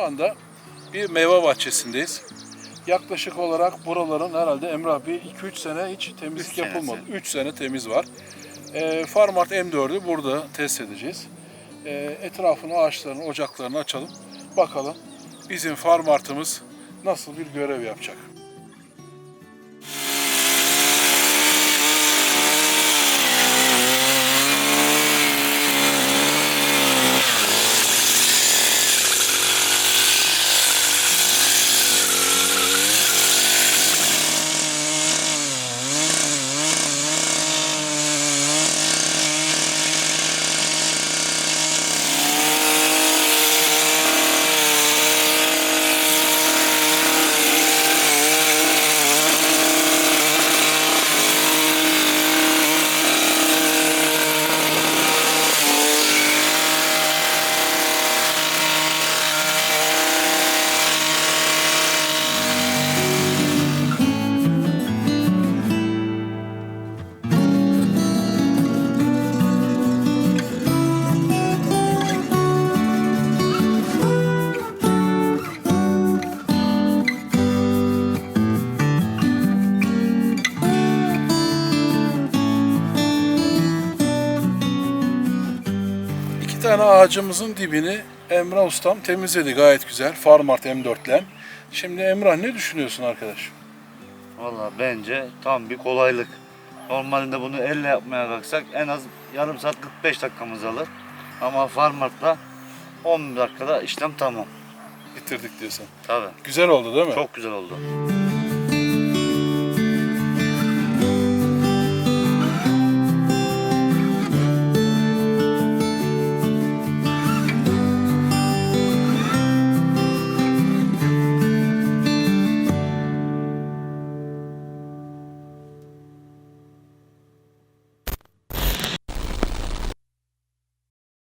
Şu anda bir meyve bahçesindeyiz. Yaklaşık olarak buraların herhalde Emrah bir 2-3 sene hiç temizlik Üç senesi. yapılmadı. 3 sene temiz var. Ee, Farmart M4'ü burada test edeceğiz. Ee, etrafını, ağaçlarını, ocaklarını açalım. Bakalım bizim Farmart'ımız nasıl bir görev yapacak. İki tane ağacımızın dibini Emrah Ustam temizledi gayet güzel. Farmart M4'le. Şimdi Emrah ne düşünüyorsun arkadaş? Valla bence tam bir kolaylık. Normalde bunu elle yapmaya kalksak en az yarım saat 45 dakikamız alır. Ama Farmart'la 10 dakikada işlem tamam. Bitirdik diyorsun. Tabii. Güzel oldu değil mi? Çok güzel oldu.